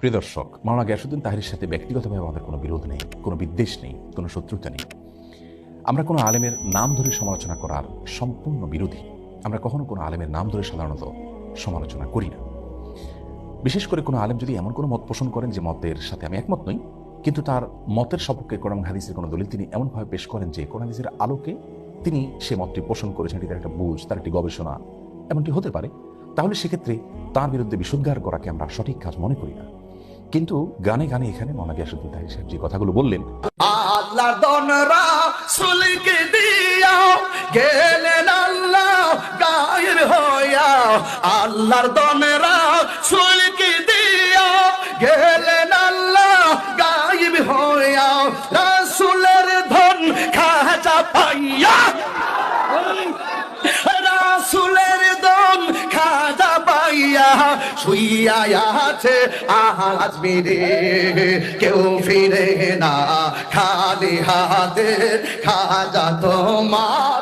প্রিয় দর্শক মাওলানা গ্যাসুদ্দিন তাহিরের সাথে ব্যক্তিগতভাবে আমাদের কোনো বিরোধ নেই, কোনো বিদ্বেষ নেই, কোনো শত্রুতা নেই। আমরা কোনো আলেমের নাম ধরে সমালোচনা করার সম্পূর্ণ বিরোধী। আমরা কখনো কোনো আলেমের নাম ধরে সাধারণত সমালোচনা করি না। বিশেষ করে কোনো আলেম যদি এমন কোনো মত পোষণ করেন যে মতের সাথে আমি একমত নই, কিন্তু তার মতের সপক্ষে কোরআন হাদিসের কোনো দলিল তিনি এমনভাবে পেশ করেন যে কোরআন হাদিসের আলোকে তিনি সে মতটি পোষণ করেছেন, এটি তার একটা বুঝ, তার একটি গবেষণা, এমনটি হতে পারে। তাহলে সেক্ষেত্রে তার বিরুদ্ধে বিশুদ্ধার করাকে আমরা সঠিক কাজ মনে করি না। কিন্তু গানে গানে এখানে মনা গিয়াসুদ্দিন তাহির সাহেব যে কথাগুলো বললেন, আল্লাহর দনরা সুলকে দিয়া গেলেন আল্লাহ গায়ের হইয়া আল্লাহর দনরা সুলকে দিয়া গেলেন আল্লাহ গায়েব হইয়া রাসুলের ধন খাজা পাইয়া কেউ ফিরে না, খালি হাতে খাজা তোমার।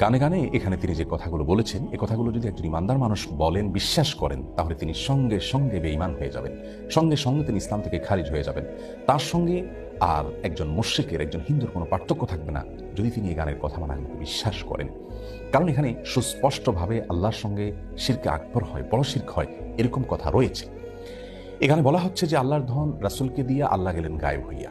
গানে গানে এখানে তিনি যে কথাগুলো বলেছেন, এ কথাগুলো যদি একজন ইমানদার মানুষ বলেন, বিশ্বাস করেন, তাহলে তিনি সঙ্গে সঙ্গে বেঈমান হয়ে যাবেন। সঙ্গে সঙ্গে তিনি ইসলাম থেকে খারিজ হয়ে যাবেন। তার সঙ্গে আর একজন মুশ্রিকের, একজন হিন্দুর কোনো পার্থক্য থাকবে না যদি তিনি এই গানের কথা মানাগুলোকে বিশ্বাস করেন। কারণ এখানে সুস্পষ্টভাবে আল্লাহর সঙ্গে শিরকে আকবর হয়, বড় শির্ক হয়, এরকম কথা রয়েছে। এখানে বলা হচ্ছে যে আল্লাহর ধন রাসুলকে দিয়ে আল্লাহ গেলেন গায়েব হইয়া।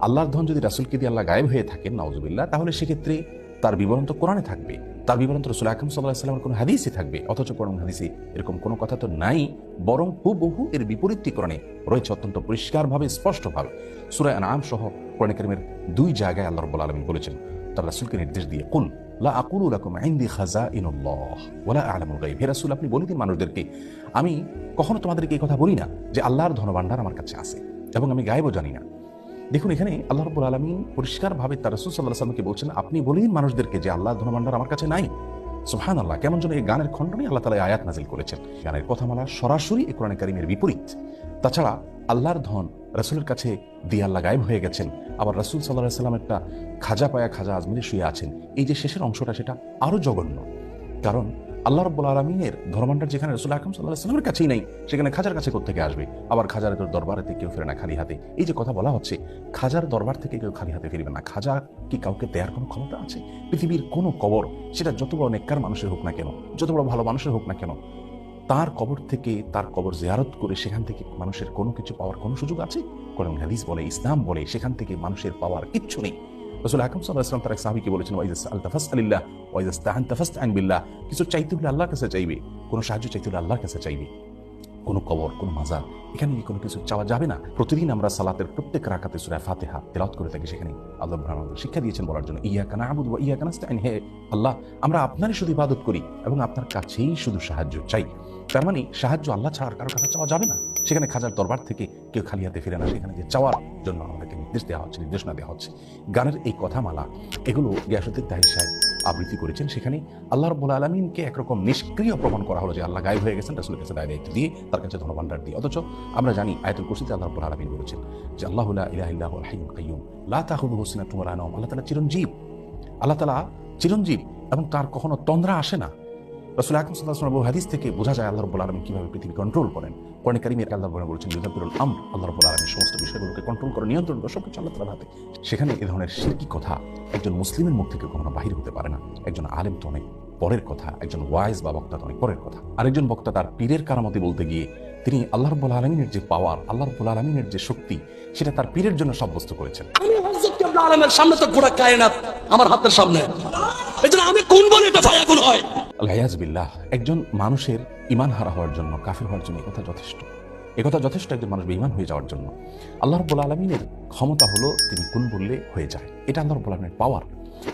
আল্লাহর ধন যদি রাসুলকে দিয়ে আল্লাহ গায়েব হয়ে থাকেন নওজুবিল্লাহ তাহলে সেক্ষেত্রে তার বিবরণ তো কোরআনে থাকবে। তার বিবরণ তো রসুল আকরম সাল্লাহ সাল্লামের কোনো হাদিসে থাকবে, অথচ কোরআন হাদিসে এরকম কোনো কথা তো নাই, বরং হুবহু এর বিপরীতটি কোরআনে রয়েছে অত্যন্ত পরিষ্কারভাবে, স্পষ্টভাবে। সুরায় আনাম সহ কোরআন করিমের দুই জায়গায় আল্লাহ রব্বুল আলমী বলেছেন, তার রাসুলকে নির্দেশ দিয়ে, কুল লা আকুলু লাকুম ইনদি খাজাইনুল্লাহ ওয়ালা আ'লামুল গায়ব হে রাসূল, আপনি বলে দিন মানুষদেরকে, আমি কখনো তোমাদেরকে এই কথা বলি না যে আল্লাহর ধনভাণ্ডার আমার কাছে আছে, এবং আমি গায়েবও জানি না। দেখুন, এখানে আল্লাহ রব্বুল আলমিন পরিষ্কারভাবে তার রসুল সাল্লাহ সাল্লামকে বলছেন, আপনি বলেন মানুষদেরকে যে আল্লাহর ধনভাণ্ডার আমার কাছে নাই। সুহান আল্লাহ কেমন যেন এই গানের খণ্ডনে আল্লাহ তালা আয়াত নাজিল করেছেন। গানের কথামালা সরাসরি এই কোরআন কারিমের বিপরীত। তাছাড়া আল্লাহর ধন রাসূলের কাছে দিয়ে আল্লাহ গায়েব হয়ে গেছেন। আবার রাসূল সাল্লাহ সাল্লাম একটা খাজা পায়া খাজা আজমিরে শুয়ে আছেন। এই যে শেষের অংশটা, সেটা আরও জঘন্য। কারণ আল্লাহ রব্বুল আলমিনের ধর্মান্ডার যেখানে রসুল আকরম সাল্লাহ সাল্লামের কাছেই নাই, সেখানে খাজার কাছে থেকে আসবে? আবার খাজার তোর দরবারেতে কেউ ফিরে না, খালি হাতে। এই যে কথা বলা হচ্ছে, খাজার দরবার থেকে কেউ খালি হাতে ফিরবে না। খাজা কি কাউকে দেওয়ার কোনো ক্ষমতা আছে? পৃথিবীর কোনো কবর, সেটা যত বড় নেককার মানুষের হোক না কেন, যত বড় ভালো মানুষের হোক না কেন, তার কবর থেকে তার কবর জিয়ারত করে সেখান থেকে মানুষের কোনো কিছু পাওয়ার কোনো সুযোগ আছে? কোরআন হাদিস বলে, ইসলাম বলে, সেখান থেকে মানুষের পাওয়ার কিচ্ছু নেই। রসুল আকরম সাল্লাহ ইসলাম তার এক সাহাবিকে বলেছেন ওয়াইজাস আল তাফাস আলিল্লাহ ওয়াইজাস তাহান তাফাস আন বিল্লাহ কিছু চাইতে হলে আল্লাহর কাছে চাইবে। কোনো সাহায্য চাইতে হলে আল্লাহর কাছে চাইবে। কোনো কবর, কোনো মাজার, এখানে কি কোনো কিছু চাওয়া যাবে না। প্রতিদিন আমরা সালাতের প্রত্যেক রাকাতে সুরায় ফাতেহা তেলাওয়াত করে থাকি সেখানে আল্লাহ আমাদের শিক্ষা দিয়েছেন বলার জন্য, ইয়া কানা আবুদ ওয়া ইয়া কানাস্তাইন হে আল্লাহ, আমরা আপনারই শুধু ইবাদত করি এবং আপনার কাছেই শুধু সাহায্য চাই। তার মানে সাহায্য আল্লাহ ছাড়ার কারোর কাছে চাওয়া যাবে না। সেখানে খাজার দরবার থেকে কেউ খালি হাতে ফিরে না। সেখানে যে চাওয়ার জন্য আমাদেরকে নির্দেশ দেওয়া হচ্ছে, নির্দেশনা দেওয়া হচ্ছে। গানের এই কথামালা, এগুলো গিয়াসুদ্দিন তাহির সাহেব আবৃত্তি করেছেন। সেখানে আল্লাহ রব্বুল আলমিনকে একরকম নিষ্ক্রিয় প্রমাণ করা হলো যে আল্লাহ গায়েব হয়ে গেছেন, রাসুলের কাছে দায় দায়িত্ব দিয়ে তার কাছে ধনভাণ্ডার দিয়ে। অথচ আমরা জানি আয়তুল কুরসিতে আল্লাহ রব্বুল আলমিন বলেছেন যে, আল্লাহ ইলাহ ইল্লাহ হাইয়ুল কাইয়ুম, লা হুসিনা তুমার আনম আল্লাহ তালা চিরঞ্জীব, আল্লাহ তালা চিরঞ্জীব এবং তার কখনো তন্দ্রা আসে না। রসুল আকরম সাল্লাহ বহু হাদিস থেকে বোঝা যায় আল্লাহ রব্বুল আলমিন কীভাবে পৃথিবী কন্ট্রোল করেন। কোরআন আল্লাহ রব্বুল বলেছেন যুদাবুল আম আল্লাহ রব্বুল আলমিন সমস্ত বিষয়গুলোকে কন্ট্রোল করে নিয়ন্ত্রণ করে সবকিছু আল্লাহ তালার হাতে। সেখানে এ ধরনের শিরকি কথা একজন মুসলিমের মুখ থেকে কখনো বাহির হতে পারে না। একজন আলেম তো অনেক পরের কথা একজন ওয়াইজ বা বক্তা তো অনেক পরের কথা। আরেকজন বক্তা তার পীরের কারামতি বলতে গিয়ে তিনি আল্লাহ রব্বুল আলমিনের যে পাওয়ার আল্লাহ রব্বুল আলমিনের যে শক্তি সেটা তার পীরের জন্য সাব্যস্ত করেছেন। আলমের সামনে তো গোড়া কায়নাত আমার হাতের সামনে। আমি কোন বলে এটা ভাই এখন হয় আল্লাহাজবিল্লাহ একজন মানুষের ইমান হারা হওয়ার জন্য, কাফির হওয়ার জন্য একথা যথেষ্ট। একথা যথেষ্ট একজন মানুষ বেঈমান হয়ে যাওয়ার জন্য। আল্লাহ রব্বুল আলমিনের ক্ষমতা হলো তিনি কোন বললে হয়ে যায়। এটা আল্লাহ রব্বুল আলমিনের পাওয়ার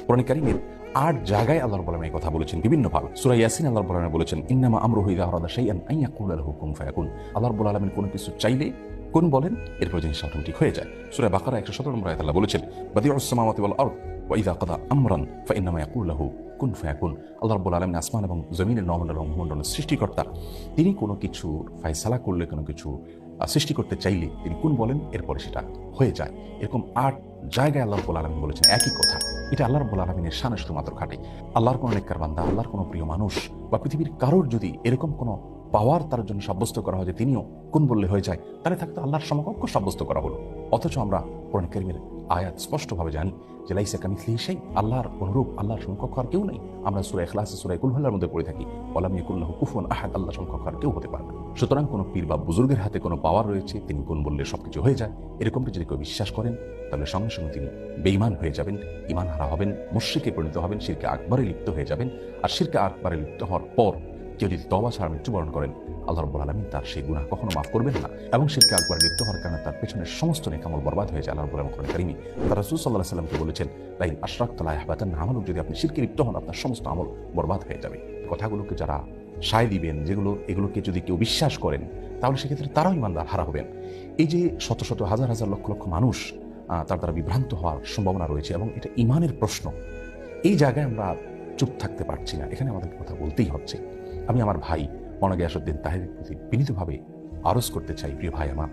কোরআন কারিমের আট জায়গায় আল্লাহ রব্বুল আলমী এই কথা বলেছেন বিভিন্নভাবে। সুরা ইয়াসিন আল্লাহ রব্বুল আলমী বলেছেন, ইন্নামা আমরু ইদা আরাদা শাইআন আন ইয়াকুলা লাহু কুন ফায়াকুন। আল্লাহ রব্বুল আলমিন কোনো কিছু চাইলে কোন বলেন এরপর জিনিস অটোমেটিক হয়ে যায়। সুরা বাকারা একশো সতেরো নম্বর আয়াত আল্লাহ বলেছেন, বাদিউস সামাওয়াতি ওয়াল আরদ, ওয়া ইদা কাদা আমরান ফাইন্নামা ইয়াকুলু লাহু কুন ফায়াকুন, আল্লাহ রব্বুল আলমিন আসমান এবং জমিনের নমণ্ডল এবং ভূমণ্ডলের সৃষ্টিকর্তা, তিনি কোনো কিছু ফায়সালা করলে, কোনো কিছু সৃষ্টি করতে চাইলে তিনি কোন বলেন? এরপরে সেটা হয়ে যায়। এরকম আট জায়গায় আল্লাহ রব্বুল আলমিন বলেছেন একই কথা। এটা আল্লাহ রব্বুল আলমিনের শানে শুধুমাত্র খাটে। আল্লাহর কোনো নেককার বান্দা, আল্লাহর কোনো প্রিয় মানুষ বা পৃথিবীর কারোর যদি এরকম কোনো পাওয়ার তার জন্য সাব্যস্ত করা হয় যে তিনিও কোন বললে হয়ে যায়, তাহলে থাকতো আল্লাহর সমকক্ষ সাব্যস্ত করা হলো। অথচ আমরা কোরআন করিমের আয়াত স্পষ্টভাবে জানি যে, লাইসা কামিথলি সেই আল্লাহর অনুরূপ, আল্লাহর সমকক্ষ আর কেউ নেই। আমরা সুরাই খ্লাস সুরাই কুলহল্লার মধ্যে পড়ে থাকি। ওলাম ইয়াকুল্লাহ কুফুন আহাদ আল্লাহ সমকক্ষ আর কেউ হতে পারে না। সুতরাং কোনো পীর বা বুজুর্গের হাতে কোনো পাওয়ার রয়েছে, তিনি কোন বললে সবকিছু হয়ে যায়। এরকমটা যদি কেউ বিশ্বাস করেন, তাহলে সঙ্গে সঙ্গে তিনি বেইমান হয়ে যাবেন ইমান হারা হবেন, মুশ্রিকে পরিণত হবেন, শিরকে আকবরে লিপ্ত হয়ে যাবেন। আর শিরকে আকবরে লিপ্ত হওয়ার পর কেউ যদি তবা ছাড়া মৃত্যুবরণ করেন আল্লাহ রব্বুল আলমিন তার সেই গুনাহ কখনো মাফ করবেন না এবং শিরকে আকবরে লিপ্ত হওয়ার কারণে তার পেছনের সমস্ত নেকামল বরবাদ হয়ে যায়, আল্লাহ রব্বুল আলম করিমি তার রসুল সাল্লাহ সাল্লামকে বলেছেন তাই আশরাক তালা হাবাতান আমলক, যদি আপনি শিরকে লিপ্ত হন, আপনার সমস্ত আমল বরবাদ হয়ে যাবে। কথাগুলোকে যারা সায় দিবেন, যেগুলো, এগুলোকে যদি কেউ বিশ্বাস করেন, তাহলে সেক্ষেত্রে তারাও ইমানদার হারা হবেন। এই যে শত শত হাজার হাজার লক্ষ লক্ষ মানুষ তার দ্বারা বিভ্রান্ত হওয়ার সম্ভাবনা রয়েছে এবং এটা ইমানের প্রশ্ন। এই জায়গায় আমরা চুপ থাকতে পারছি না, এখানে আমাদের কথা বলতেই হচ্ছে। আমি আমার ভাই মনে গিয়াসুদ্দিন তাহের প্রতি বিনীতভাবে আরজ করতে চাই, প্রিয় ভাই আমার,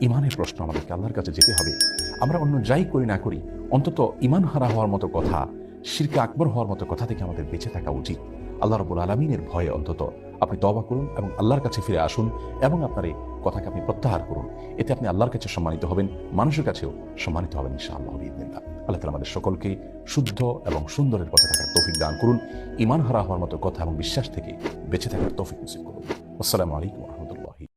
ইমানের প্রশ্ন আমাদেরকে আল্লাহর কাছে যেতে হবে। আমরা অন্য যাই করি না করি, অন্তত ইমান হারা হওয়ার মতো কথা, শিরকে আকবর হওয়ার মতো কথা থেকে আমাদের বেঁচে থাকা উচিত। আল্লাহ রবুল আলমিনের ভয়ে অন্তত আপনি দবা করুন এবং আল্লাহর কাছে ফিরে আসুন এবং আপনার কথাকে আপনি প্রত্যাহার করুন। এতে আপনি আল্লাহর কাছে সম্মানিত হবেন, মানুষের কাছেও সম্মানিত হবেন ইনশাআল্লাহ বিদিনিল্লাহ আল্লাহ তালা আমাদের সকলকে শুদ্ধ এবং সুন্দরের পথে থাকার তৌফিক দান করুন ইমান হারা হওয়ার মতো কথা এবং বিশ্বাস থেকে বেঁচে থাকার তৌফিক নসিব করুন। আসসালামু আলাইকুম